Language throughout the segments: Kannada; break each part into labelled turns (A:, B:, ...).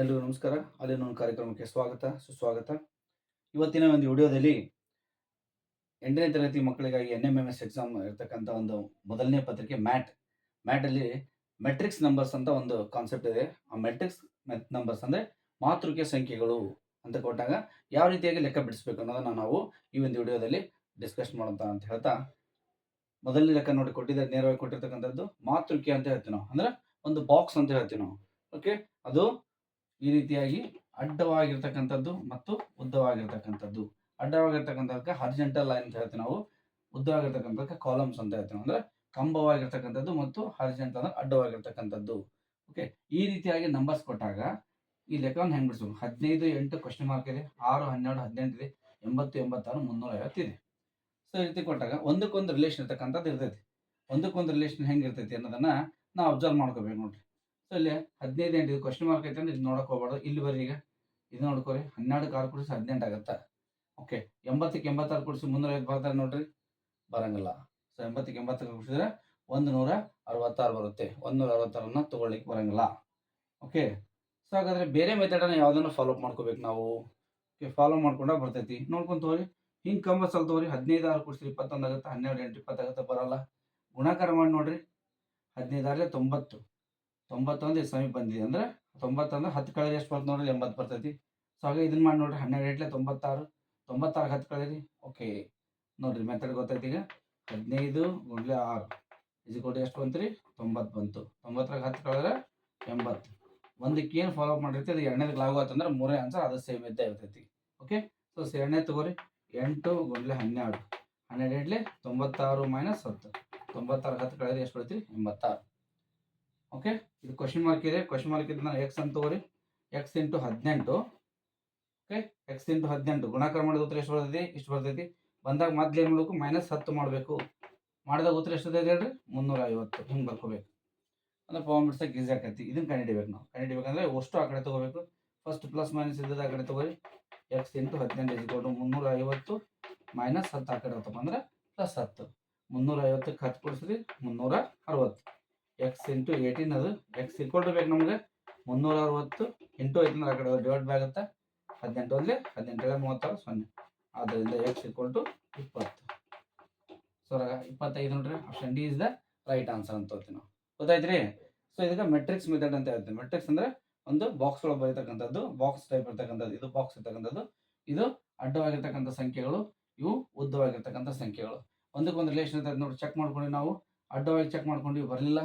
A: ಎಲ್ರಿಗೂ ನಮಸ್ಕಾರ. ಅಲ್ಲಿನ ಒಂದು ಕಾರ್ಯಕ್ರಮಕ್ಕೆ ಸ್ವಾಗತ, ಸುಸ್ವಾಗತ. ಇವತ್ತಿನ ಒಂದು ವಿಡಿಯೋದಲ್ಲಿ ಎಂಟನೇ ತರಗತಿ ಮಕ್ಕಳಿಗಾಗಿ N M M S exam ಇರ್ತಕ್ಕಂಥ ಒಂದು ಮೊದಲನೇ ಪತ್ರಿಕೆ ಮ್ಯಾಟ್. ಮ್ಯಾಟಲ್ಲಿ ಮೆಟ್ರಿಕ್ಸ್ ನಂಬರ್ಸ್ ಅಂತ ಒಂದು ಕಾನ್ಸೆಪ್ಟ್ ಇದೆ. ಆ ಮೆಟ್ರಿಕ್ಸ್ ನಂಬರ್ಸ್ ಅಂದರೆ ಮಾತೃಕೆ ಸಂಖ್ಯೆಗಳು ಅಂತ ಕೊಟ್ಟಾಗ ಯಾವ ರೀತಿಯಾಗಿ ಲೆಕ್ಕ ಬಿಡಿಸ್ಬೇಕು ಅನ್ನೋದನ್ನ ನಾವು ಈ ಒಂದು ವಿಡಿಯೋದಲ್ಲಿ ಡಿಸ್ಕಸ್ ಮಾಡೋಂತ ಅಂತ ಹೇಳ್ತಾ ಮೊದಲನೇ ಲೆಕ್ಕ ನೋಡಿ ಕೊಟ್ಟಿದ್ದ, ನೇರವಾಗಿ ಕೊಟ್ಟಿರ್ತಕ್ಕಂಥದ್ದು ಮಾತೃಕೆ ಅಂತ ಹೇಳ್ತೀವಿ ನಾವು ಅಂದ್ರೆ ಒಂದು ಬಾಕ್ಸ್ ಅಂತ ಹೇಳ್ತೀವಿ ನಾವು ಓಕೆ ಅದು ಈ ರೀತಿಯಾಗಿ ಅಡ್ಡವಾಗಿರ್ತಕ್ಕಂಥದ್ದು ಮತ್ತು ಉದ್ದವಾಗಿರ್ತಕ್ಕಂಥದ್ದು. ಅಡ್ಡವಾಗಿರ್ತಕ್ಕಂಥದ್ದಕ್ಕೆ ಹರ್ಜೆಂಟಲ್ ಲೈನ್ ಅಂತ ಹೇಳ್ತೀವಿ ನಾವು. ಉದ್ದವಾಗಿರ್ತಕ್ಕಂಥದ್ದಕ್ಕೆ ಕಾಲಮ್ಸ್ ಅಂತ ಹೇಳ್ತೀವಿ. ಅಂದ್ರೆ ಕಂಬವಾಗಿರ್ತಕ್ಕಂಥದ್ದು ಮತ್ತು ಹರ್ಜೆಂಟ್ ಅಂದ್ರೆ ಅಡ್ಡವಾಗಿರ್ತಕ್ಕಂಥದ್ದು. ಓಕೆ ಈ ರೀತಿಯಾಗಿ ನಂಬರ್ಸ್ ಕೊಟ್ಟಾಗ ಈ ಲೆಕ್ಕವನ್ನು ಹೆಂಗ್ ಬಿಡಿಸೋದು? ಹದಿನೈದು ಎಂಟು ಕ್ವಶನ್ ಮಾರ್ಕ್ ಇದೆ. ಆರು, ಹನ್ನೆರಡು, ಹದಿನೆಂಟು ಇದೆ. ಎಂಬತ್ತು, ಎಂಬತ್ತಾರು, ಮುನ್ನೂರ ಐವತ್ತು ಇದೆ. ಸೊ ಈ ರೀತಿ ಕೊಟ್ಟಾಗ ಒಂದಕ್ಕೊಂದು ರಿಲೇಷನ್ ಇರ್ತಕ್ಕಂಥದ್ದು ಇರ್ತೈತಿ. ಒಂದಕ್ಕೊಂದು ರಿಲೇಷನ್ ಹೆಂಗಿರ್ತೈತಿ ಅನ್ನೋದನ್ನ ನಾವು ಅಬ್ಸರ್ವ್ ಮಾಡ್ಕೋಬೇಕು ನೋಡ್ರಿ. ಸೊ ಇಲ್ಲಿ ಹದಿನೈದು ಎಂಟು ಕ್ವಶನ್ ಮಾರ್ಕ್ ಐತೆ ಅಂದ್ರೆ ಇದು ನೋಡಕ್ ಹೋಗ್ಬಾರ್ದು. ಇಲ್ಲಿ ಬರ್ರಿ ಈಗ. ಇದು ನೋಡ್ಕೋರಿ ಹನ್ನೆರಡು ಆರು ಕುಡಿಸಿ ಹದಿನೆಂಟು ಆಗತ್ತ? ಓಕೆ ಎಂಬತ್ತಕ್ಕೆ ಎಂಬತ್ತಾರು ಕುಡಿಸಿ ಮುನ್ನೂರ ಐವತ್ತು ಬರ್ತಾರೆ ನೋಡ್ರಿ. ಬರಂಗಿಲ್ಲ. ಸೊ ಎಂಬತ್ತಕ್ಕೆ ಎಂಬತ್ತಾರು ಕುಡಿಸಿದ್ರೆ ಒಂದು ನೂರ ಅರವತ್ತಾರು ಬರುತ್ತೆ. ಒಂದು ನೂರ ಅರವತ್ತಾರನ್ನ ತಗೊಳ್ಳಿಕ್ಕೆ ಬರಂಗಿಲ್ಲ. ಓಕೆ ಸೊ ಹಾಗಾದ್ರೆ ಬೇರೆ ಮೆಥಡನ್ನ ಯಾವ್ದನ್ನು ಫಾಲೋ ಮಾಡ್ಕೋಬೇಕು ನಾವು? ಓಕೆ ಫಾಲೋ ಮಾಡ್ಕೊಂಡಾಗ ಬರ್ತೈತಿ. ನೋಡ್ಕೊಂತ ಹೋಗ್ರಿ ಹಿಂಗೆ ಕಂಬ ಸಲ ತಗೋರಿ. ಹದಿನೈದು ಆರು ಕುಡಿಸಿ ಇಪ್ಪತ್ತೊಂದು ಆಗುತ್ತೆ? ಹನ್ನೆರಡು ಎಂಟು ಇಪ್ಪತ್ತಾಗುತ್ತೆ ಬರಲ್ಲ. ಗುಣಾಕಾರ ಮಾಡಿ ನೋಡ್ರಿ. ಹದಿನೈದು ಆರಲೆ ತೊಂಬತ್ತು. ತೊಂಬತ್ತೊಂದು ಇದು ಸಮೀಪ ಬಂದಿದೆ ಅಂದ್ರೆ ತೊಂಬತ್ತೊಂದು ಹತ್ತು ಕಳೆದ್ರೆ ಎಷ್ಟು ಬರ್ತದೆ ನೋಡ್ರಿ, ಎಂಬತ್ತು ಬರ್ತೈತಿ. ಸೊ ಹಾಗೆ ಇದನ್ನ ಮಾಡಿ ನೋಡ್ರಿ, ಹನ್ನೆರಡು ಇಟ್ಲೆ ತೊಂಬತ್ತಾರು. ತೊಂಬತ್ತಾರು ಹತ್ತು ಕಳೆದ್ರಿ. ಓಕೆ ನೋಡ್ರಿ ಮೆಥಡ್ ಗೊತ್ತೈತಿ ಈಗ. ಹದಿನೈದು ಗುಂಡ್ಲೆ ಆರು. ಇದು ಕೊಟ್ಟು ಎಷ್ಟು ಬಂತು ರೀ ತೊಂಬತ್ತು ಬಂತು. ತೊಂಬತ್ತರಾಗ ಹತ್ತು ಕಳೆದ್ರೆ ಎಂಬತ್ತು. ಒಂದಕ್ಕೆ ಏನು ಫಾಲೋ ಮಾಡಿರ್ತೀವಿ? ಅದು ಎರಡನೇದಕ್ಕೆ ಲಾಗು ಆತಂದ್ರೆ ಮೂರನೇ ಆನ್ಸರ್ ಅದು ಸೇಮ್ ಇದ್ದೇ ಇರ್ತೈತಿ. ಓಕೆ ಸೊ ಎರಡನೇ ತಗೋರಿ. ಎಂಟು ಗುಂಡ್ಲೆ ಹನ್ನೆರಡು. ಹನ್ನೆರಡು ಎಂಟ್ಲೆ ತೊಂಬತ್ತಾರು ಮೈನಸ್ ಹತ್ತು. ತೊಂಬತ್ತಾರು ಹತ್ತು ಕಳೆದ್ರೆ ಎಷ್ಟು ಬರ್ತೀವಿ ಎಂಬತ್ತಾರು. ಓಕೆ ಇದು ಕ್ವಶನ್ ಮಾರ್ಕ್ ಇದೆ. ಕ್ವಶನ್ ಮಾರ್ಕ್ ಇದೆ ನಾನು ಎಕ್ಸ್ ಅಂತ ತಗೋರಿ. ಎಕ್ಸ್ ಇಂಟು ಹದಿನೆಂಟು. ಓಕೆ ಎಕ್ಸ್ ಇಂಟು ಹದಿನೆಂಟು. ಗುಣಾಕಾರ ಮಾಡಿದ ಉತ್ತರ ಎಷ್ಟು ಬರ್ತೈತಿ? ಇಷ್ಟು ಬರ್ತೈತಿ. ಬಂದಾಗ ಮೊದ್ಲು ಏನು ಮಾಡಬೇಕು? ಮೈನಸ್ ಹತ್ತು ಮಾಡಬೇಕು. ಮಾಡಿದಾಗ ಉತ್ತರ ಎಷ್ಟು ಹೇಳ್ರಿ? ಮುನ್ನೂರ ಐವತ್ತು ಹಿಂಗೆ ಬರ್ಕೋಬೇಕು. ಅಂದ್ರೆ ಪವರ್ ಬಿಡ್ಸಕ್ಕೆ ಈಸಿ ಆಕೈತಿ. ಇದನ್ನು ಕಂಡಿಡಿಬೇಕು ನಾವು. ಕಂಡಿಡಿಬೇಕಂದ್ರೆ ಅಷ್ಟು ಆ ಕಡೆ ತಗೋಬೇಕು. ಫಸ್ಟ್ ಪ್ಲಸ್ ಮೈನಸ್ ಇದ್ದದ ಆ ಕಡೆ ತಗೋರಿ. ಎಕ್ಸ್ ಇಂಟು ಹದಿನೆಂಟು ಇಸ್ಕೊಂಡು ಮುನ್ನೂರ ಐವತ್ತು ಮೈನಸ್ ಹತ್ತು ಆ ಕಡೆ ಹೋತಪ್ಪ ಅಂದ್ರೆ ಪ್ಲಸ್ ಹತ್ತು. ಮುನ್ನೂರ ಐವತ್ತಕ್ಕೆ ಹತ್ತು ಕೊಡಿಸ್ರಿ. ಮುನ್ನೂರ ಅರವತ್ತು ಎಕ್ಸ್ ಇಂಟು ಏಯ್ಟೀನ್ ಅದು ಎಕ್ಸ್ ಇಕ್ವಲ್ ಬೇಕು ನಮಗೆ. ಮುನ್ನೂರ ಅರವತ್ತು ಇಂಟು ಐದು ಅಂದ್ರೆ ಆ ಕಡೆ ಡಿವೈಡ್ ಆಗುತ್ತೆ. ಹದಿನೆಂಟು ಒಂದ್ಲೆ ಹದಿನೆಂಟು ಮೂವತ್ತಾರು ಸೊನ್ನೆ. ಆದ್ದರಿಂದ ಎಕ್ಸ್ ಇಕ್ವಲ್ ಟು ಇಪ್ಪತ್ತು. ಸೊ ಇಪ್ಪತ್ತೈದು ನೋಡ್ರಿ option D is the right answer ಅಂತ ಹೋಗ್ತೀವಿ ನಾವು. ಗೊತ್ತಾಯ್ತ್ರಿ? ಸೊ ಇದಕ್ಕೆ ಮೆಟ್ರಿಕ್ಸ್ ಮೆಥಡ್ ಅಂತ ಹೇಳ್ತೀವಿ. ಮೆಟ್ರಿಕ್ಸ್ ಅಂದ್ರೆ ಒಂದು ಬಾಕ್ಸ್ ಒಳಗೆ ಬರೀತಕ್ಕಂಥದ್ದು ಬಾಕ್ಸ್ ಟೈಪ್ ಇರ್ತಕ್ಕಂಥದ್ದು, ಇದು ಬಾಕ್ಸ್ ಇರ್ತಕ್ಕಂಥದ್ದು, ಇದು ಅಡ್ಡವಾಗಿರ್ತಕ್ಕಂಥ ಸಂಖ್ಯೆಗಳು, ಇವು ಉದ್ದವಾಗಿರ್ತಕ್ಕಂಥ ಸಂಖ್ಯೆಗಳು. ಒಂದಕ್ಕೊಂದು ರಿಲೇಷನ್ ಇರ್ತದೆ ನೋಡಿ ಚೆಕ್ ಮಾಡ್ಕೊಂಡು ನಾವು. ಅಡ್ಡವಾಗಿ ಚೆಕ್ ಮಾಡ್ಕೊಂಡು ಬರಲಿಲ್ಲ.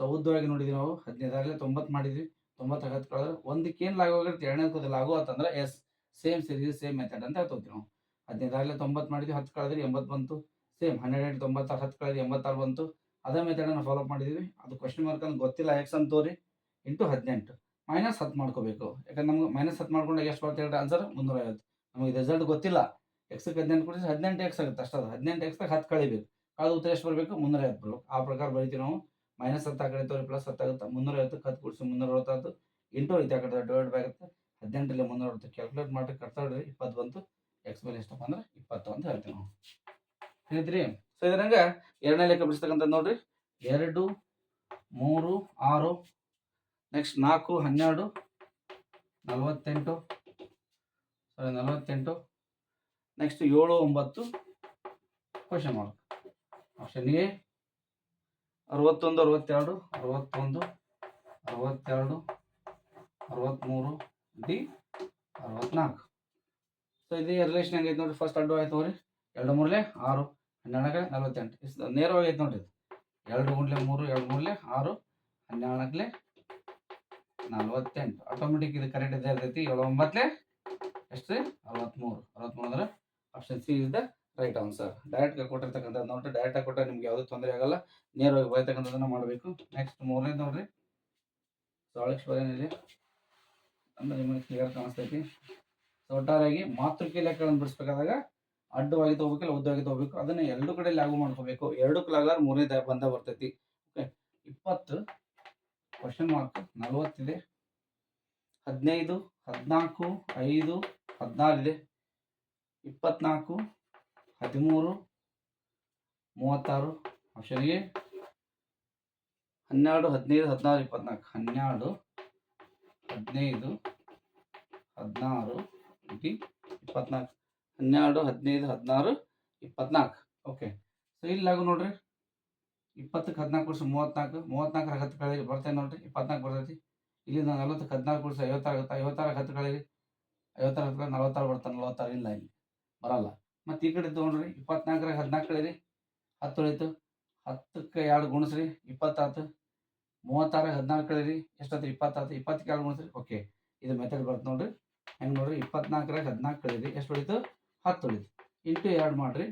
A: ಸೊ ಉದ್ದವಾಗಿ ನೋಡಿದ್ವಿ ನಾವು. ಹದಿನೈದಾಗಲೇ ತೊಂಬತ್ತು ಮಾಡಿದ್ವಿ. ತೊಂಬತ್ತು ಹತ್ತು ಕಳೆದ್ರೆ. ಒಂದಕ್ಕೆ ಏನು ಲಾಗು ಆಗಿರುತ್ತೆ ಎರಡನೇ ಲಾಗು ಅಂತಂದ್ರೆ yes. Same series same method ಅಂತ ಹೇಳ್ತೀವಿ ನಾವು. ಹದಿನೈದಾಗಲೇ ತೊಂಬತ್ತು ಮಾಡಿದ್ವಿ, ಹತ್ತು ಕಳೆದ್ರೆ ಎಂಬತ್ತು ಬಂತು. ಸೇಮ್ ಹನ್ನೆರಡು ಎಂಟು ತೊಂಬತ್ತಾರು, ಹತ್ತು ಕಳೆದ್ರೆ, ಎಂಬತ್ತಾರು ಬಂತು. ಅದೇ ಮೆಥಡನ್ನು ಫಾಲೋ ಮಾಡಿದ್ವಿ. ಅದು ಕ್ವಶನ್ ಮಾರ್ಕ್ ಅಂತ ಗೊತ್ತಿಲ್ಲ ಎಕ್ಸ್ ಅಂತ ತೋರಿ ಇಂಟು ಹದಿನೆಂಟು. ಮೈನಸ್ ಹತ್ತು ಮಾಡ್ಕೋಬೇಕು. ಯಾಕಂದ್ರೆ ನಮ್ಗೆ ಮೈನಸ್ ಹತ್ತು ಮಾಡ್ಕೊಂಡಾಗ ಎಷ್ಟು ಬರುತ್ತೆ ಹೇಳಿ ಆನ್ಸರ್ ಮುನ್ನೂರ ಐವತ್ತು ನಮಗೆ ರಿಸಲ್ಟ್ ಗೊತ್ತಿಲ್ಲ. ಎಕ್ಸ್ಗೆ ಹದಿನೆಂಟು ಕೊಡಿಸಿ ಹದಿನೆಂಟು ಎಕ್ಸ್ ಆಗುತ್ತೆ ಅಷ್ಟೇ ಅದು. ಹದಿನೆಂಟು ಎಕ್ಸ್ದಾಗ ಹತ್ತು ಕಳಿಬೇಕು. ಕಳೆದ ಉತ್ತರ ಎಷ್ಟು ಬರಬೇಕು? ಮುನ್ನೂರ ಐವತ್ತು ಬರಬೇಕು. ಆ ಪ್ರಕಾರ ಬರಿತೀವಿ ನಾವು. ಮೈನಸ್ ಹತ್ತು ಆ ಕಡೆ ತೋರಿ ಪ್ಲಸ್ ಹತ್ತಾಗುತ್ತೆ ಮುನ್ನೂರ ಐವತ್ತು ಹತ್ತು ಕೂಡಿಸಿ ಮುನ್ನೂರ ಅರವತ್ತಾಯ್ತು ಇಂಟು ಐತೆ ಆ ಕಡೆ ಡಿವೈಡ್ ಆಗುತ್ತೆ ಹದಿನೆಂಟರಲ್ಲಿ ಮುನ್ನೂರ ಅರವತ್ತು ಕ್ಯಾಲ್ಕುಲೇಟ್ ಮಾಡಿ ಕಟ್ತಾಡ್ರಿ ಇಪ್ಪತ್ತು ಬಂತು ಎಕ್ಸ್ ಮೇಲೆ ಎಷ್ಟಪ್ಪ ಅಂದ್ರೆ ಇಪ್ಪತ್ತು ಅಂತ ಹೇಳ್ತೀವಿ ನಾವು. ಹೇಳಿದ್ರಿ? ಸೊ ಇದ್ರಂಗ ಎರಡನೇ ಲೆಕ್ಕ ಬಿಡಿಸ್ತಕ್ಕಂಥದ್ದು ನೋಡ್ರಿ. ಎರಡು, ಮೂರು, ಆರು ನೆಕ್ಸ್ಟ್ ನಾಲ್ಕು, ಹನ್ನೆರಡು, ನಲವತ್ತೆಂಟು ಸಾರಿ ನಲವತ್ತೆಂಟು ನೆಕ್ಸ್ಟ್ ಏಳು, ಒಂಬತ್ತು ಕ್ವಶನ್ ಮಾರ್ಕ್ ಆಪ್ಷನ್ ಎ ಅರವತ್ತೊಂದು, ಅರವತ್ತೆರಡು ಅರವತ್ತೊಂದು, ಅರವತ್ತೆರಡು ಅರವತ್ತ್ಮೂರು ಡಿ, ಅರವತ್ನಾಲ್ಕು. ಸೊ ಇದು ರಿಲೇಷನ್ ಹೆಂಗೈತೆ ನೋಡ್ರಿ ಫಸ್ಟ್ ಅಡ್ಡು ಆಯ್ತು ನೋಡ್ರಿ ಎರಡು ಮೂರಲೆ ಆರು ಹನ್ನೆರಡಕ್ಕೆ ನಲವತ್ತೆಂಟು. ಇಷ್ಟು ನೇರವಾಗಿ ಐತೆ ನೋಡ್ರಿ ಇದು. ಎರಡು ಮೂರ್ಲೆ ಮೂರು, ಎರಡು ಮೂರಲೆ ಆರು ಹನ್ನೆರಡಕ್ಕೆ ನಲವತ್ತೆಂಟು. ಆಟೋಮೆಟಿಕ್ ಇದು ಕರೆಕ್ಟ್ ಇದೆ ಇರ್ತೈತಿ. ಏಳು ಒಂಬತ್ತಲೆ ಎಷ್ಟು? ರೀ ಅರವತ್ತ್ಮೂರು ಅರವತ್ತ್ಮೂರು ಅಂದ್ರೆ option C is the right answer direct ಕೊಟ್ಟಿರ್ತಕ್ಕಂಥದ್ದು ನೋಡ್ರಿ ಡೈರೆಕ್ಟ್ ಆಗಿ ಕೊಟ್ಟರೆ ನಿಮ್ಗೆ ಯಾವುದೇ ತೊಂದರೆ ಆಗಲ್ಲ. ನೇರವಾಗಿ ಬರ್ತಕ್ಕಂಥದ್ದನ್ನು ಮಾಡಬೇಕು. ನೆಕ್ಸ್ಟ್ ಮೂರನೇ ನೋಡ್ರಿ. ಸಾಳೇಶ್ವರ ಏನಿದೆ? ಅಂದ್ರೆ ನಿಮಗೆ ಕ್ಲಿಯರ್ ಕಾಣಿಸ್ತೈತಿ. ಸೊ ಒಟ್ಟಾರೆಯಾಗಿ ಮಾತೃಕೆ ಲೆಕ್ಕಗಳನ್ನು ಬಿಡಿಸ್ಬೇಕಾದಾಗ ಅಡ್ಡವಾಗಿ ತಗೋಬೇಕಿಲ್ಲ, ಉದ್ದವಾಗಿ ತಗೋಬೇಕು. ಅದನ್ನ ಎರಡು ಕಡೆ ಲಾಗು ಮಾಡ್ಕೋಬೇಕು. ಎರಡು ಕ್ಲಾಗಾರ ಮೂರನೇ ಬಂದ ಬರ್ತೈತಿ. ಓಕೆ ಇಪ್ಪತ್ತು ಕ್ವಶನ್ ಮಾರ್ಕ್ ನಲವತ್ತಿದೆ ಹದಿನೈದು, ಹದಿನಾಲ್ಕು, ಐದು, ಹದಿನಾರು ಇದೆ. ಇಪ್ಪತ್ನಾಲ್ಕು ಹದಿಮೂರು, ಮೂವತ್ತಾರು ಆಪ್ಷನ್ ಎ ಹನ್ನೆರಡು, ಹದಿನೈದು, ಹದಿನಾರು, ಇಪ್ಪತ್ನಾಲ್ಕು. ಹನ್ನೆರಡು, ಹದಿನೈದು, ಹದಿನಾರು ಇಂಟಿ ಇಪ್ಪತ್ನಾಲ್ಕು. ಹನ್ನೆರಡು, ಹದಿನೈದು, ಹದಿನಾರು, ಇಪ್ಪತ್ನಾಲ್ಕು. ಓಕೆ ಸೊ ಇಲ್ಲಾಗು ನೋಡ್ರಿ. ಇಪ್ಪತ್ತಕ್ಕೆ ಹದಿನಾಲ್ಕು ವರ್ಷ ಮೂವತ್ನಾಲ್ಕು. ಮೂವತ್ನಾಲ್ಕರ ಹತ್ತು ಕಳೆಯಿರಿ. ಬರ್ತೇನೆ ನೋಡ್ರಿ. ಇಪ್ಪತ್ನಾಲ್ಕು ಬರ್ತೈತಿ. ಇಲ್ಲಿಂದ ನಲ್ವತ್ತಕ್ಕೆ ಹದಿನಾಲ್ಕು ವರ್ಷ ಐವತ್ತಾರು ಆಗುತ್ತೆ? ಐವತ್ತಾರಕ್ಕೆ ಹತ್ತು ಕಳೆಯಿರಿ. ಐವತ್ತಾರು ಹತ್ತು ನಲವತ್ತಾರು ಬರ್ತಾನೆ ನಲವತ್ತಾರು ಇಲ್ಲ ಇಲ್ಲಿ. ಬರಲ್ಲ. ಮತ್ತು ಈ ಕಡೆ ತೊಗೊಂಡ್ರಿ ಇಪ್ಪತ್ನಾಲ್ಕರಾಗ ಹದಿನಾಲ್ಕು ಕಳೀರಿ ಹತ್ತು ಉಳಿತು ಹತ್ತಕ್ಕೆ ಎರಡು ಗುಣಿಸ್ರಿ ಇಪ್ಪತ್ತಾತು. ಮೂವತ್ತಾರಾಗ ಹದಿನಾಲ್ಕು ಕಳೀರಿ ಎಷ್ಟಾಯ್ತು ಇಪ್ಪತ್ತಾತು. ಇಪ್ಪತ್ತಕ್ಕೆ ಎರಡು ಗುಣಿಸ್ರಿ ಓಕೆ, ಇದು ಮೆಥಡ್ ಬರ್ತು ನೋಡ್ರಿ. ಹೆಂಗೆ ನೋಡ್ರಿ ಇಪ್ಪತ್ನಾಲ್ಕರಾಗ ಹದಿನಾಲ್ಕು ಕಳೀರಿ ಎಷ್ಟು ಉಳಿತು? ಹತ್ತು ಉಳಿತು. ಇಂಟು ಎರಡು ಮಾಡಿರಿ.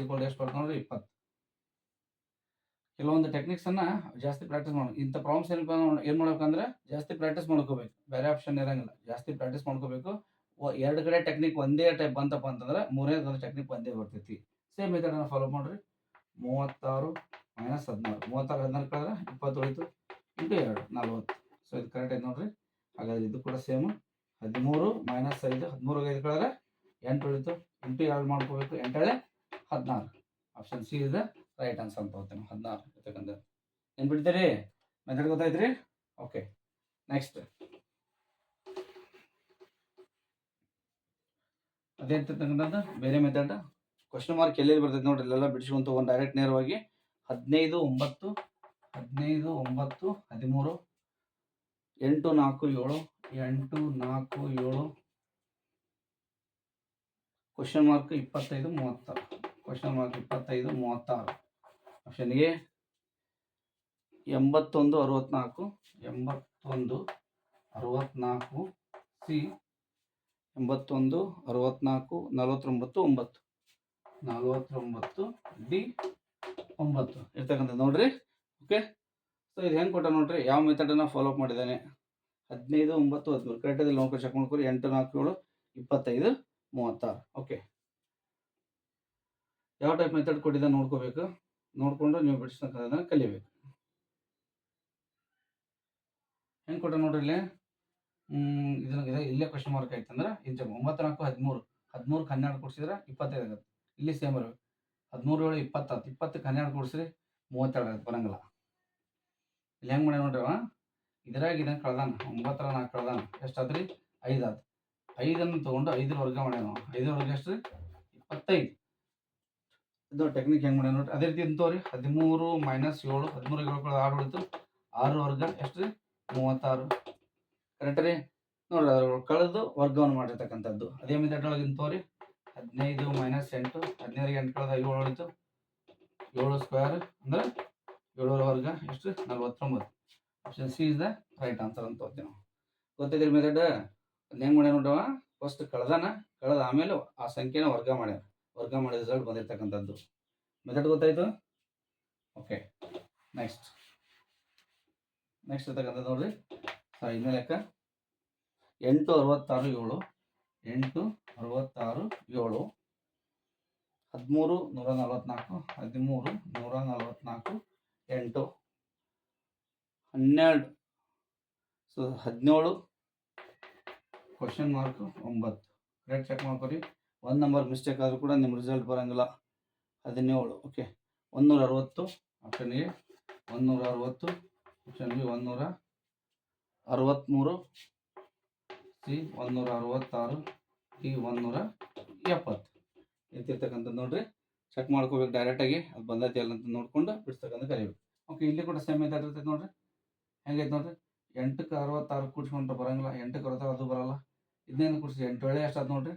A: ಈಕ್ವಲ್ ಎಷ್ಟು ಬರ್ತದೆ ನೋಡ್ರಿ? ಇಪ್ಪತ್ತು. ಕೆಲವೊಂದು ಟೆಕ್ನಿಕ್ಸನ್ನು ಜಾಸ್ತಿ ಪ್ರಾಕ್ಟೀಸ್ ಮಾಡಿ, ಇಂಥ ಪ್ರಾಬ್ಲಮ್ಸ್ ಏನಪ್ಪ ಏನು ಮಾಡ್ಬೇಕಂದ್ರೆ ಜಾಸ್ತಿ ಪ್ರಾಕ್ಟೀಸ್ ಮಾಡ್ಕೋಬೇಕು. ಬೇರೆ ಆಪ್ಷನ್ ಇರಂಗಿಲ್ಲ. ಜಾಸ್ತಿ ಪ್ರಾಕ್ಟೀಸ್ ಮಾಡ್ಕೋಬೇಕು. ಎರಡು ಕಡೆ ಟೆಕ್ನಿಕ್ ಒಂದೇ ಟೈಪ್ ಬಂತಪ್ಪ ಅಂತಂದ್ರೆ ಮೂರನೇದು ಟೆಕ್ನಿಕ್ ಒಂದೇ ಬರ್ತೈತಿ. ಸೇಮ್ ಮೆಥಡನ್ನು ಫಾಲೋ ಮಾಡಿರಿ. ಮೂವತ್ತಾರು ಮೈನಸ್ ಹದಿನಾರು. ಮೂವತ್ತಾರು ಹದಿನಾರು ಕಳೆದ್ರೆ ಇಪ್ಪತ್ತು ಉಳಿತು ಇಂಟು ಎರಡು, ನಲ್ವತ್ತು. ಸೊ ಇದು ಕರೆಕ್ಟ್ ಐತೆ ನೋಡ್ರಿ. ಹಾಗಾದ್ರೆ ಇದು ಕೂಡ ಸೇಮ್ ಹದಿಮೂರು ಮೈನಸ್ ಐದು, ಹದಿಮೂರು ಐದು ಕಳೆದ್ರೆ ಎಂಟು ಉಳಿತು. ಇಂಟು ಎರಡು ಮಾಡ್ಕೋಬೇಕು. ಎಂಟೇಳೆ ಹದಿನಾರು. ಆಪ್ಷನ್ ಸಿ ಇದೆ. ರೈಟ್ ಆನ್ಸರ್ ಅಂತ ಹೋಗ್ತೇನೆ. ಹದಿನಾರು ಯಾಕಂದ್ರೆ ಏನು ಬಿಡ್ತೀರಿ? ಮೆಥಡ್ ಗೊತ್ತಾಯ್ತು ರೀ ಓಕೆ ನೆಕ್ಸ್ಟ್ ಅದೇ ಇರ್ತಕ್ಕಂಥದ್ದು ಬೇರೆ ಮೆಥಡ್ ಕ್ವಶನ್ ಮಾರ್ಕ್ ಎಲ್ಲೆಲ್ಲಿ ಬರ್ತೈತೆ ನೋಡಿ ಇಲ್ಲೆಲ್ಲ ಬಿಡಿಸ್ಕೊಂತ ಒಂದು ಡೈರೆಕ್ಟ್ ನೇರವಾಗಿ. ಹದಿನೈದು, ಒಂಬತ್ತು ಹದಿನೈದು, ಒಂಬತ್ತು, ಹದಿಮೂರು, ಎಂಟು, ನಾಲ್ಕು, ಏಳು, ಎಂಟು, ನಾಲ್ಕು, ಏಳು. ಕ್ವಶನ್ ಮಾರ್ಕ್ ಇಪ್ಪತ್ತೈದು, ಮೂವತ್ತಾರು. ಕ್ವಶನ್ ಮಾರ್ಕ್ ಇಪ್ಪತ್ತೈದು, ಮೂವತ್ತಾರು. ಆಪ್ಷನ್ ಎ ಎಂಬತ್ತೊಂದು, ಅರವತ್ನಾಲ್ಕು ಎಂಬತ್ತೊಂದು, ಅರವತ್ನಾಲ್ಕು, ಸಿ ಎಂಬತ್ತೊಂದು, ಅರವತ್ನಾಲ್ಕು, ನಲವತ್ತೊಂಬತ್ತು, ಒಂಬತ್ತು. ನಲವತ್ತೊಂಬತ್ತು ಡಿ ಒಂಬತ್ತು. ಇರ್ತಕ್ಕಂಥದ್ದು ನೋಡ್ರಿ. ಓಕೆ ಸೊ ಇದು ಹೆಂಗೆ ಕೊಟ್ಟ ನೋಡ್ರಿ? ಯಾವ ಮೆಥಡನ್ನು ಫಾಲೋ ಅಪ್ ಮಾಡಿದ್ದಾನೆ? ಹದಿನೈದು, ಒಂಬತ್ತು, ಹದಿಮೂರು. ಕರೆಕ್ಟಾಗಿ ಲೋಕ ಚೆಕ್ ಮಾಡ್ಕೊರಿ ಎಂಟು, ನಾಲ್ಕು, ಏಳು, ಇಪ್ಪತ್ತೈದು, ಮೂವತ್ತಾರು. ಓಕೆ ಯಾವ ಟೈಪ್ ಮೆಥಡ್ ಕೊಟ್ಟಿದ್ದ ನೋಡ್ಕೋಬೇಕು? ನೋಡಿಕೊಂಡು ನೀವು ಬಿಡಿಸ್ತಕ್ಕಂಥದ್ದನ್ನು ಕಲಿಬೇಕು. ಹೆಂಗೆ ಕೊಟ್ಟ ನೋಡ್ರಿ ಇಲ್ಲಿ? ಇದನ್ನ ಇದೆ ಇಲ್ಲೇ ಕ್ವಶನ್ ಮಾರ್ಕ್ ಆಯ್ತು ಅಂದ್ರೆ ಇದು ಒಂಬತ್ತು ನಾಲ್ಕು ಹದಿಮೂರು ಹದಿಮೂರು ಹನ್ನೆರಡು ಕೊಡ್ಸಿದ್ರೆ ಇಪ್ಪತ್ತೈದು ಆಗುತ್ತೆ. ಇಲ್ಲಿ ಸೇಮ್ ಬರಬೇಕು ಹದಿಮೂರು ಏಳು ಇಪ್ಪತ್ತು ಇಪ್ಪತ್ತಕ್ಕೆ ಹನ್ನೆರಡು ಕೊಡ್ಸಿದ್ರೆ ಮೂವತ್ತೆರಡು ಆಗುತ್ತೆ, ಬರಂಗಿಲ್ಲ. ಇಲ್ಲಿ ಹೆಂಗೆ ಮಾಡಿ ನೋಡ್ರಿ ಇದ್ರಾಗ ಇದನ್ನ ಕಳ್ದಾನ ಒಂಬತ್ತರ ನಾಲ್ಕು ಕಳ್ದಾನ ಎಷ್ಟಾದ್ರಿ ಐದು ಆತು. ಐದನ್ನು ತೊಗೊಂಡು ಐದರ ವರ್ಗ ಮಾಡ್ಯಾನ ಅವ. ಐದರ ವರ್ಗ ಎಷ್ಟು ಇಪ್ಪತ್ತೈದು. ಇದು ಟೆಕ್ನಿಕ್ ಹೆಂಗೆ ಮಾಡ್ಯಾನ ನೋಡ್ರಿ? ಅದೇ ರೀತಿ ಇಂತವ್ರಿ ಹದಿಮೂರು ಮೈನಸ್ ಏಳು, ಹದಿಮೂರು ಏಳು ಆರು ಉಳಿತು ಆರು ವರ್ಗ ಎಷ್ಟು ಮೂವತ್ತಾರು. ಕರೆಕ್ಟ್ ರೀ? ನೋಡ್ರಿ, ಅದ್ರ ಕಳೆದು ವರ್ಗವನ್ನು ಮಾಡಿರ್ತಕ್ಕಂಥದ್ದು. ಅದೇ ಮೆಥಡ್ ಒಳಗೆ ತೋರಿ ಹದಿನೈದು ಮೈನಸ್ ಎಂಟು ಹದಿನೈದು ಎಂಟು ಕಳೆದ ಏಳು ಉಳಿತು ಏಳು ಸ್ಕ್ವೇರ್ ಅಂದ್ರೆ ಏಳೂರ ವರ್ಗ, ಎಷ್ಟು? ನಲ್ವತ್ತೊಂಬತ್ತು. Option C is the right answer ಅಂತ ಓದ್ತೀವಿ ನಾವು. ಗೊತ್ತಿದ್ರಿ ಮೆಥಡ್ ಅದ್ನ ಹೆಂಗೆ ಮಾಡ್ಯಾರ ನೋಡವ ಫಸ್ಟ್ ಕಳೆದಾನ, ಕಳೆದ ಆಮೇಲೆ ಆ ಸಂಖ್ಯೆನ ವರ್ಗ ಮಾಡ್ಯಾನ ವರ್ಗ ಮಾಡಿದ ರಿಸಲ್ಟ್ ಬಂದಿರ್ತಕ್ಕಂಥದ್ದು. ಮೆಥಡ್ ಗೊತ್ತಾಯ್ತು? ಓಕೆ ನೆಕ್ಸ್ಟ್ ನೆಕ್ಸ್ಟ್ ಇರ್ತಕ್ಕಂಥದ್ದು ನೋಡ್ರಿ. ಐದನೇ ಲೆಕ್ಕ ಎಂಟು ಅರವತ್ತಾರು ಏಳು. ಎಂಟು ಅರವತ್ತಾರು ಏಳು. ಹದಿಮೂರು ನೂರ ನಲವತ್ತ್ನಾಲ್ಕು ಹದಿಮೂರು ನೂರ ನಲವತ್ತ್ನಾಲ್ಕು ಎಂಟು. ಹನ್ನೆರಡು. ಸೊ, ಹದಿನೇಳು. ಕ್ವಶನ್ ಮಾರ್ಕು ಒಂಬತ್ತು. ಕರೆಕ್ಟ್ ಚೆಕ್ ಮಾಡ್ಕೊರಿ ಒಂದು ನಂಬರ್ ಮಿಸ್ಟೇಕ್ ಆದರೂ ಕೂಡ ನಿಮ್ಮ ರಿಸಲ್ಟ್ ಬರೋಂಗಿಲ್ಲ. ಹದಿನೇಳು ಓಕೆ ಒಂದೂರ ಅರವತ್ತು ಆಪ್ಷನ್ ಎ ಒಂದೂರ ಅರವತ್ತು ಆಪ್ಷನ್ ಬಿ ಒಂದೂರ ಅರವತ್ತ್ಮೂರು ಸಿ ಒಂದುನೂರ ಅರವತ್ತಾರು ಸಿ ಒಂದುನೂರ ಎಪ್ಪತ್ತು ಇರ್ತಿರ್ತಕ್ಕಂಥದ್ದು ನೋಡ್ರಿ ಚೆಕ್ ಮಾಡ್ಕೋಬೇಕು ಡೈರೆಕ್ಟಾಗಿ ಅದು ಬಂದೈತಿ ಅಲ್ಲ ಅಂತ ನೋಡ್ಕೊಂಡು ಬಿಡ್ಸ್ತಕ್ಕಂಥ ಕಲಿಬೇಕು ಓಕೆ ಇಲ್ಲಿ ಕೂಡ ಸೇಮ್ ಇರ್ತೈತೆ ನೋಡ್ರಿ. ಹೆಂಗೈತೆ ನೋಡ್ರಿ? ಎಂಟಕ್ಕೆ ಅರವತ್ತಾರು ಕೂಡ್ಸ್ಕೊಂಡ್ರೆ ಬರೋಂಗಿಲ್ಲ, ಎಂಟಕ್ಕೆ ಅರವತ್ತಾರು ಅದು ಬರೋಲ್ಲ. ಇದನ್ನೇನು ಕೂಡಿಸಿ ಎಂಟು ವೇಳೆ ಎಷ್ಟಾದ್ ನೋಡ್ರಿ.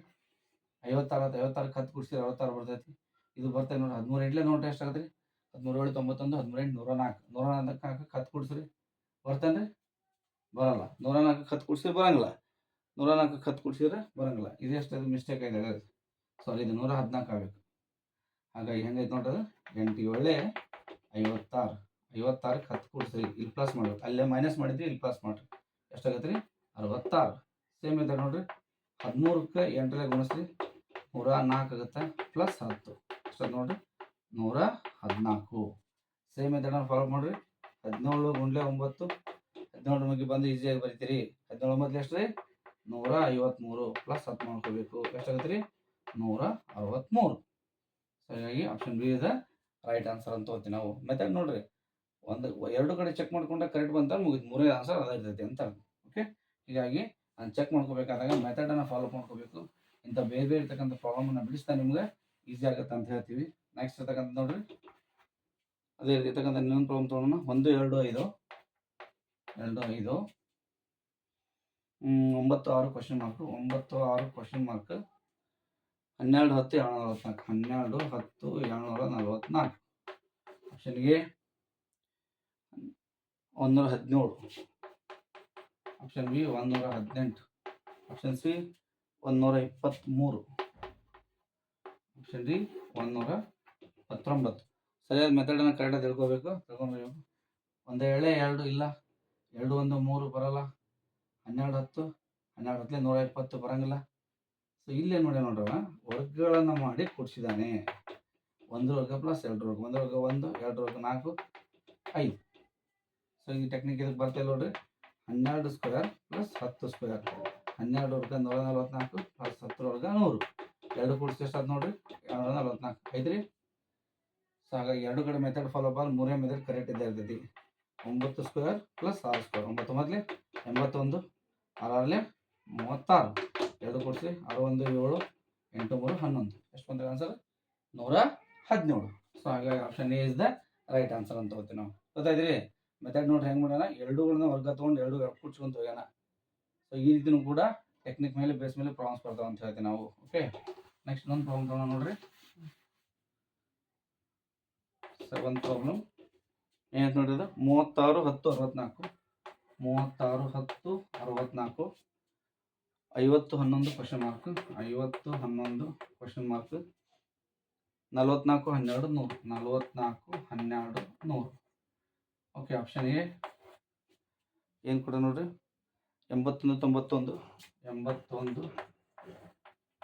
A: ಐವತ್ತಾರು ಐವತ್ತಾರಕ್ಕೆ ಹತ್ತು ಕೂಡಿಸಿದ್ರೆ ಅರವತ್ತಾರು ಬರ್ತೈತಿ. ಇದು ಬರ್ತೈತೆ ನೋಡ್ರಿ, ಹದಿಮೂರು ಎಂಟ್ಲೆ ನೋಡ್ರಿ ಎಷ್ಟಾಗತ್ತೆ ರೀ? ಹದಿಮೂರು ಏಳು ತೊಂಬತ್ತೊಂದು, ಹದಿಮೂರು ಎಂಟು ನೂರ ನಾಲ್ಕು. ನೂರ ನಾಲ್ಕು ಹತ್ತು ಕೂಡಿಸ್ರಿ. ಬರ್ತಾನೆ ರೀ ಬರಲ್ಲ. ನೂರ ನಾಲ್ಕು ಹತ್ತು ಕೊಡ್ಸಿದ್ರೆ ಬರಂಗಿಲ್ಲ. ನೂರ ನಾಲ್ಕು ಹತ್ತು ಕೊಡ್ಸಿದ್ರೆ ಬರಂಗಿಲ್ಲ. ಇದು ಎಷ್ಟು ಅದು? ಮಿಸ್ಟೇಕ್ ಆಗಿದೆ ಸಾರಿ ಇದು ನೂರ ಹದಿನಾಲ್ಕು ಆಗಬೇಕು. ಹಾಗಾಗಿ ಹೆಂಗೈತೆ ನೋಡ್ರಿ ಎಂಟು ಒಳ್ಳೆ ಐವತ್ತಾರು. ಐವತ್ತಾರಕ್ಕೆ ಹತ್ತು ಕೂಡಿಸ್ರಿ. ಇಲ್ಲಿ ಪ್ಲಸ್ ಮಾಡ್ಬೇಕು. ಅಲ್ಲೇ ಮೈನಸ್ ಮಾಡಿದ್ರಿ ಇಲ್ಲಿ ಪ್ಲಸ್ ಮಾಡಿರಿ. ಎಷ್ಟಾಗತ್ತೆ ರೀ ಅರವತ್ತಾರು. ಸೇಮ್ ಇದೆ ನೋಡ್ರಿ. ಹದಿಮೂರಕ್ಕೆ ಎಂಟರೇ ಗುಣಿಸ್ರಿ. ನೂರ ನಾಲ್ಕು ಆಗುತ್ತೆ. ಪ್ಲಸ್ ಹತ್ತು. ಎಷ್ಟು ನೋಡ್ರಿ? ನೂರ ಹದಿನಾಲ್ಕು. ಸೇಮ್ ಇದೆ ಫಾಲೋ ಮಾಡಿರಿ. ಹದಿನೇಳು ಗುಂಡ್ಲೆ ಒಂಬತ್ತು. ಹದಿನೇಳು ಮುಗಿ ಬಂದು ಈಸಿಯಾಗಿ ಬರಿತೀರಿ. ಹದಿನೇಳು ಒಂಬತ್ತು ಎಷ್ಟು ರೀ ನೂರ ಐವತ್ತ್ಮೂರು ಪ್ಲಸ್ ಹತ್ತು ಮಾಡ್ಕೋಬೇಕು. ಎಷ್ಟಾಗುತ್ತೆ ರೀ ನೂರ ಅರವತ್ತ್ಮೂರು ಸರಿಯಾಗಿ ಆಪ್ಷನ್ ಬಿ ಇದೆ ರೈಟ್ ಆನ್ಸರ್ ಅಂತ ಹೋಗ್ತೀವಿ ನಾವು. ಮೆಥಡ್ ನೋಡ್ರಿ. ಒಂದು, ಎರಡು ಕಡೆ ಚೆಕ್ ಮಾಡ್ಕೊಂಡ್ರೆ ಕರೆಕ್ಟ್ ಬಂತ ಮುಗಿದು ಮೂರೇ ಆನ್ಸರ್ ಅದ ಇರ್ತೈತಿ ಅಂತ ಓಕೆ ಹೀಗಾಗಿ ನಾನು ಚೆಕ್ ಮಾಡ್ಕೋಬೇಕಾದಾಗ ಮೆಥಡನ್ನು ಫಾಲೋ ಮಾಡ್ಕೋಬೇಕು. ಇಂಥ ಬೇರೆ ಬೇರೆ ಇರ್ತಕ್ಕಂಥ ಪ್ರಾಬ್ಲಮನ್ನು ಬಿಡಿಸ್ತಾ ನಿಮ್ಗೆ ಈಸಿ ಆಗುತ್ತೆ ಅಂತ ಹೇಳ್ತೀವಿ. ನೆಕ್ಸ್ಟ್ ಇರ್ತಕ್ಕಂಥ ನೋಡ್ರಿ. ಅದೇ ರೀತಿ ಇರ್ತಕ್ಕಂಥ ಇನ್ನೊಂದು ಪ್ರಾಬ್ಲಮ್ ತೊಗೊಳೋಣ. ಒಂದು, ಎರಡು, ಐದು. ಎರಡು ಐದು ಒಂಬತ್ತು ಆರು ಕ್ವಶನ್ ಮಾರ್ಕ್ ಒಂಬತ್ತು ಆರು ಕ್ವಶನ್ ಮಾರ್ಕ್ ಹನ್ನೆರಡು ಹತ್ತು ಏಳ್ನೂರ ನಲವತ್ನಾಲ್ಕು ಹನ್ನೆರಡು ಹತ್ತು ಏಳ್ನೂರ ನಲವತ್ನಾಲ್ಕು ಆಪ್ಷನ್ಗೆ ಒಂದೂರ ಹದಿನೇಳು. ಆಪ್ಷನ್ ಬಿ ಒಂದೂರ ಹದಿನೆಂಟು. ಆಪ್ಷನ್ ಸಿ ಒಂದೂರ ಇಪ್ಪತ್ತ್ಮೂರು. ಆಪ್ಷನ್ ಡಿ ಒಂದೂರ ಹತ್ತೊಂಬತ್ತು. ಸರಿಯಾದ ಮೆಥಡನ್ನು ಕರೆಕ್ಟಾಗಿ ತಿಳ್ಕೊಬೇಕು. ತಿಳ್ಕೊಬೇಕು ಒಂದು ಎಳೆ, ಎರಡು ಇಲ್ಲ. ಎರಡು ಒಂದು ಮೂರು ಬರಲ್ಲ. ಹನ್ನೆರಡು ಹತ್ತು, ಹನ್ನೆರಡು ಹತ್ತಲೇ ನೂರ ಇಪ್ಪತ್ತು ಬರಂಗಿಲ್ಲ. ಸೊ ಇಲ್ಲೇ ನೋಡಿ ನೋಡ್ರವ, ವರ್ಗಗಳನ್ನು ಮಾಡಿ ಕೊಡಿಸಿದ್ದಾನೆ ಒಂದು ವರ್ಗ ಪ್ಲಸ್ ಎರಡು ವರ್ಗ, ಒಂದು ವರ್ಗ ಒಂದು, ಎರಡು ವರ್ಗ ನಾಲ್ಕು, ಐದು. ಸೊ ಈ ಟೆಕ್ನಿಕ್ ಇದಕ್ಕೆ ಬರ್ತಾ ನೋಡ್ರಿ. ಹನ್ನೆರಡು ಸ್ಕ್ವೇರ್ ಪ್ಲಸ್ ಹತ್ತು ಸ್ಕ್ವೇರ್ ಹನ್ನೆರಡು ವರ್ಗ ನೂರ ನಲ್ವತ್ನಾಲ್ಕು ಪ್ಲಸ್ ಹತ್ತು ವರ್ಗ ನೂರು. ಎರಡು ಕೂಡಿಸಿ ಎಷ್ಟಾದ್ ನೋಡ್ರಿ? ಎರಡು ನಲ್ವತ್ನಾಲ್ಕು. ಐತ್ರಿ? ಸೊ ಹಾಗಾಗಿ ಎರಡು ಕಡೆ ಮೆಥಡ್ ಫಾಲೋ ಮಾಡಿ ಮೂರೇ ಮೆಥಡ್ ಕರೆಕ್ಟ್ ಇದ್ದೇ ಇರ್ತೈತಿ. ಒಂಬತ್ತು ಸ್ಕ್ವೇರ್ ಪ್ಲಸ್ ಆರು ಸ್ಕ್ವೇರ್. ಒಂಬತ್ತು ಮೊದಲೇ, ಎಂಬತ್ತೊಂದು ಆರಲ್ಲೇ ಮೂವತ್ತಾರು. ಎರಡು ಕೊಡಿಸಿ ಆರು ಒಂದು ಏಳು, ಎಂಟು ಮೂರು, ಹನ್ನೊಂದು. ಎಷ್ಟು ಬಂದ್ರೆ ಆನ್ಸರ್ ನೂರ ಹದಿನೇಳು. ಸೊ ಹಾಗಾಗಿ option A is the right answer ಅಂತ ಹೋಗ್ತೀವಿ ನಾವು. ಗೊತ್ತಾಯ್ತ್ರಿ ಮೆಥಡ್ ನೋಡ್ರಿ, ಹೆಂಗೆ ಮಾಡೋಣ ಎರಡೂಗಳನ್ನ ವರ್ಗ ತೊಗೊಂಡು ಎರಡು ಕುಡ್ಸ್ಕೊಂತ ಹೋಗ್ಯಾನ. ಸೊ ಈ ರೀತಿನೂ ಕೂಡ ಟೆಕ್ನಿಕ್ ಮೇಲೆ ಬೇಸ್ ಮೇಲೆ ಪ್ರಾಬ್ಲಮ್ಸ್ ಬರ್ತಾವೆ ಅಂತ ಹೇಳ್ತೀವಿ ನಾವು. ಓಕೆ ನೆಕ್ಸ್ಟ್ ಇನ್ನೊಂದು ಪ್ರಾಬ್ಲಮ್ ತೊಗೊಂಡು ನೋಡ್ರಿ. ಸೆವೆನ್ ಪ್ರಾಬ್ಲಮ್ ಏನಂತ ನೋಡಿದ್ರೆ ಮೂವತ್ತಾರು, ಹತ್ತು, ಅರವತ್ನಾಲ್ಕು. ಮೂವತ್ತಾರು, ಹತ್ತು, ಅರವತ್ನಾಲ್ಕು. ಐವತ್ತು, ಹನ್ನೊಂದು ಕ್ವಶನ್ ಮಾರ್ಕ್ ಐವತ್ತು, ಹನ್ನೊಂದು ಕ್ವಶನ್ ಮಾರ್ಕ್ ನಲವತ್ನಾಲ್ಕು, ಹನ್ನೆರಡು, ನೂರು. ನಲವತ್ನಾಲ್ಕು, ಹನ್ನೆರಡು, ನೂರು. ಓಕೆ ಆಪ್ಷನ್ ಎ ಏನು ಕೊಡ ನೋಡ್ರಿ? ಎಂಬತ್ತೊಂದು, ತೊಂಬತ್ತೊಂದು. ಎಂಬತ್ತೊಂದು,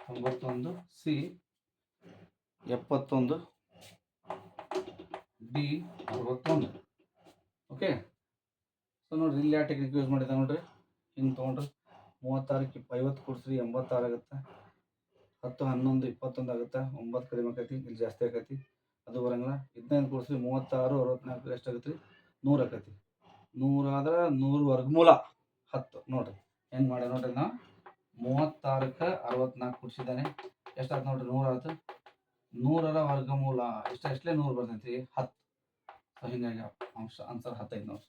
A: ತೊಂಬತ್ತೊಂದು. ಸಿ ಎಪ್ಪತ್ತೊಂದು. ಡಿ ಅರವತ್ತೊಂದು. ಓಕೆ? ಸೊ ನೋಡ್ರಿ, ಇಲ್ಲಿ ಯಾವ ಟೆಕ್ನಿಕ್ ಯೂಸ್ ಮಾಡಿದ ನೋಡ್ರಿ? ಹಿಂಗೆ ತೊಗೊಂಡ್ರಿ ಮೂವತ್ತಾರಕ್ಕೆ ಐವತ್ತು ಕೊಡ್ಸ್ರಿ, ಎಂಬತ್ತಾರು ಆಗುತ್ತೆ. ಹತ್ತು, ಹನ್ನೊಂದು, ಇಪ್ಪತ್ತೊಂದು ಆಗುತ್ತೆ. ಒಂಬತ್ತು ಕಡಿಮೆ ಆಕೈತಿ, ಇಲ್ಲಿ ಜಾಸ್ತಿ ಆಕೈತಿ. ಅದು ಬರಂಗಿಲ್ಲ. ಹದಿನೈದು ಕೊಡ್ಸ್ರಿ, ಮೂವತ್ತಾರು, ಅರವತ್ನಾಲ್ಕು, ಎಷ್ಟು ಆಕೈತಿ ನೂರು ಆಕೈತಿ ನೂರಾದ್ರೆ ನೂರು ವರ್ಗಮೂಲ. ಹತ್ತು. ನೋಡ್ರಿ ಹೆಂಗೆ ಮಾಡಿ ನೋಡ್ರಿ ನಾವು? ಮೂವತ್ತಾರಕ್ಕೆ ಅರವತ್ನಾಲ್ಕು ಕೊಡ್ಸಿದ್ದಾನೆ. ಎಷ್ಟಾಯ್ತು ನೋಡ್ರಿ? ನೂರಾಯ್ತು ನೂರರ ವರ್ಗಮೂಲ ಎಷ್ಟು ಎಷ್ಟಲೇ ನೂರು ಬರ್ತೈತಿ ಹತ್ತು. ಸೊ ಹಿಂಗಾಗಿ ಅಂಶ ಆನ್ಸರ್ ಹತ್ತೈದು ನೋಡ್ರಿ.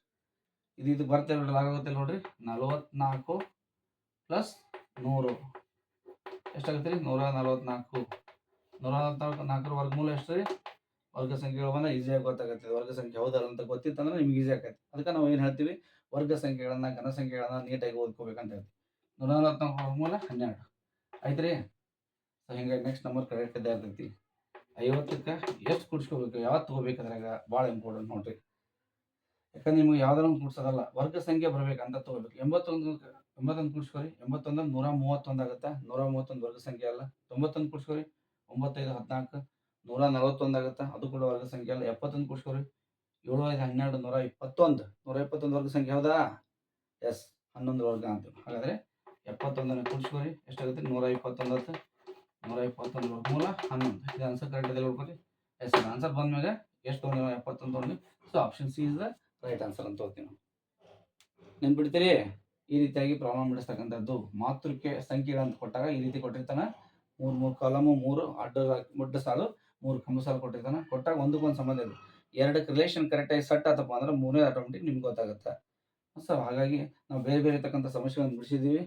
A: ಇದು ಇದು ಬರ್ತೇವೆ ನೋಡ್ರಿ ಆಗುತ್ತೆ ನೋಡ್ರಿ. ನಲವತ್ನಾಲ್ಕು ಪ್ಲಸ್ ನೂರು. ಎಷ್ಟಾಗುತ್ತೆ ರೀ? ನೂರ ನಲವತ್ನಾಲ್ಕು. ನೂರ ನಲವತ್ನಾಲ್ಕು, ನಾಲ್ಕರ ವರ್ಗಮೂಲ ಎಷ್ಟು ರೀ? ವರ್ಗ ಸಂಖ್ಯೆಗಳು ಬಂದ ಈಸಿಯಾಗಿ ರೀ ವರ್ಗ ಸಂಖ್ಯೆ ಹೌದಲ್ಲ ಅಂತ ಗೊತ್ತಿತ್ತಂದ್ರೆ ನಿಮ್ಗೆ ಈಸಿ ಆಗತ್ತೆ ಅದಕ್ಕೆ ನಾವು ಏನು ಹೇಳ್ತೀವಿ? ವರ್ಗ ಸಂಖ್ಯೆಗಳನ್ನ, ಘನ ಸಂಖ್ಯೆಗಳನ್ನ ನೀಟಾಗಿ ಓದ್ಕೋಬೇಕಂತ ಹೇಳ್ತೀವಿ. ನೂರ ನಲವತ್ನಾಲ್ಕು ವರ್ಗಮೂಲ ಹನ್ನೆರಡು. ಆಯ್ತು ರೀ? ಸೊ ಹಿಂಗಾಗಿ ನೆಕ್ಸ್ಟ್ ನಂಬರ್ ಕರೆಕ್ಟ್ ಇದ್ದೇ ಇರ್ತೈತಿ. ಐವತ್ತಕ್ಕೆ ಎಷ್ಟು ಕೂಡಿಸ್ಕೋಬೇಕು? ಯಾವತ್ತು ತಗೋಬೇಕು ಅದ್ರಾಗ ಭಾಳ ಇಂಪಾರ್ಟೆಂಟ್ ನೋಡ್ರಿ. ಯಾಕಂದ್ರೆ ನಿಮ್ಗೆ ಯಾವ್ದಾರ ಒಂದು ಕುಡ್ಸೋದಲ್ಲ, ವರ್ಗ ಸಂಖ್ಯೆ ಬರ್ಬೇಕು ಅಂತ ತಗೋಬೇಕು. ಎಂಬತ್ತೊಂದು ಎಂಬತ್ತೊಂದು ಕುಡ್ಸ್ಕೊರಿ. ಎಂಬತ್ತೊಂದು, ನೂರ ಮೂವತ್ತೊಂದು ಆಗುತ್ತೆ? ನೂರ ಮೂವತ್ತೊಂದು ವರ್ಗ ಸಂಖ್ಯೆ ಅಲ್ಲ. ತೊಂಬತ್ತೊಂದು ಕುಡ್ಸ್ಕೊರಿ. ಒಂಬತ್ತೈದು, ಹದಿನಾಲ್ಕು, ನೂರ ನಲವತ್ತೊಂದು ಆಗುತ್ತೆ? ಅದು ಕೂಡ ವರ್ಗ ಸಂಖ್ಯೆ ಅಲ್ಲ. ಎಪ್ಪತ್ತೊಂದು ಕುಡ್ಸ್ಕೊರಿ. ಏಳು ಐದು ಹನ್ನೆರಡು, ನೂರ ಇಪ್ಪತ್ತೊಂದು. ನೂರ ಇಪ್ಪತ್ತೊಂದು ವರ್ಗ ಸಂಖ್ಯೆ ಹೌದಾ? ಎಸ್ ಹನ್ನೊಂದು ವರ್ಗ ಅಂತ ಹಾಗಾದರೆ ಎಪ್ಪತ್ತೊಂದನ್ನು ಕುಡ್ಸ್ಕೊರಿ. ಎಷ್ಟಾಗುತ್ತೆ? ನೂರ ಇಪ್ಪತ್ತೊಂದು ನೂರ ಇಪ್ಪತ್ತೊಂದು ಮೂಲ ಹನ್ನೊಂದು. ಇದು ಆನ್ಸರ್ ಕರೆಕ್ಟ್ ಇದೆ ಎಸ್ ಎಸ್ ಆನ್ಸರ್ ಬಂದ್ಮೇಲೆ ಎಷ್ಟು ನೂರ ಎಪ್ಪತ್ತೊಂದು ತೊಗೊಂಡು so option C is the right answer ಅಂತ ಹೋಗ್ತೀವಿ ನಾವು. ನೆನ್ಪಿಡ್ತೀರಿ? ಈ ರೀತಿಯಾಗಿ ಪ್ರಾಬ್ಲಮ್ ಬಿಡಿಸ್ತಕ್ಕಂಥದ್ದು ಮಾತೃಕೆ ಅಂತ ಕೊಟ್ಟಾಗ ಈ ರೀತಿ ಕೊಟ್ಟಿರ್ತಾನೆ. ಮೂರು ಮೂರು ಕಾಲಮು ಮೂರು ಅಡ್ಡ ಮುಡ್ಡ ಸಾಲು, ಮೂರು ಕಂಬ ಸಾಲು ಕೊಟ್ಟಿರ್ತಾನೆ. ಕೊಟ್ಟಾಗ ಒಂದಕ್ಕೊಂದು ಸಂಬಂಧ ಇದೆ. ಎರಡಕ್ಕೆ ರಿಲೇಷನ್ ಕರೆಕ್ಟಾಗಿ ಸೆಟ್ ಆತಪ್ಪ ಅಂದ್ರೆ ಮೂರನೇ ಆಟೋಮೆಟಿಕ್ ನಿಮ್ಗೆ ಗೊತ್ತಾಗುತ್ತೆ. ಸೊ ಹಾಗಾಗಿ ನಾವು ಬೇರೆ ಬೇರೆ ಇರ್ತಕ್ಕಂಥ ಸಮಸ್ಯೆಗಳನ್ನು ಬಿಡಿಸಿದ್ದೀವಿ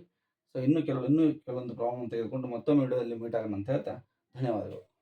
A: ಸೊ ಇನ್ನೂ ಕೆಲವು ಇನ್ನೂ ಕೆಲವೊಂದು ಪ್ರಾಬ್ಲಮ್ ತೆಗೆದುಕೊಂಡು ಮತ್ತೊಮ್ಮೆ ವಿಡಿಯೋದಲ್ಲಿ ಮೀಟ್ ಆಗೋಣ ಅಂತ ಹೇಳ್ತಾ ಧನ್ಯವಾದಗಳು.